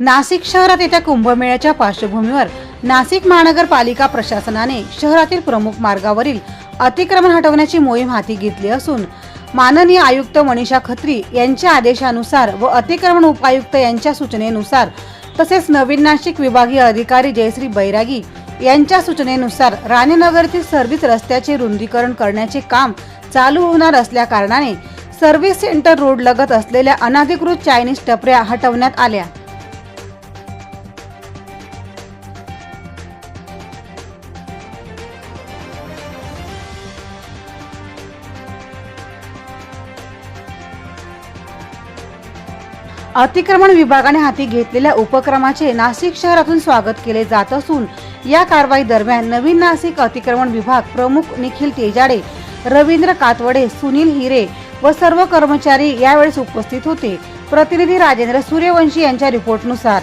नाशिक शहरात येत्या कुंभमेळ्याच्या पार्श्वभूमीवर नाशिक महानगरपालिका प्रशासनाने शहरातील प्रमुख मार्गावरील अतिक्रमण हटवण्याची मोहीम हाती घेतली असून माननीय आयुक्त मनीषा खत्री यांच्या आदेशानुसार व अतिक्रमण उपायुक्त यांच्या सूचनेनुसार तसेच नवीन नाशिक विभागीय अधिकारी जयश्री बैरागी यांच्या सूचनेनुसार राणेनगरतील सर्व्हिस रस्त्याचे रुंदीकरण करण्याचे काम चालू होणार असल्या कारणाने सर्व्हिस सेंटर रोड लगत असलेल्या अनधिकृत चायनीज टपऱ्या हटवण्यात आल्या. अतिक्रमण विभागाने हाती घेतलेल्या उपक्रमाचे नाशिक शहरातून स्वागत केले जात असून या कारवाई दरम्यान नवीन नाशिक अतिक्रमण विभाग प्रमुख निखिल तेजाडे रवींद्र कातवडे सुनील हिरे व सर्व कर्मचारी यावेळेस उपस्थित होते. प्रतिनिधी राजेंद्र सूर्यवंशी यांच्या रिपोर्टनुसार.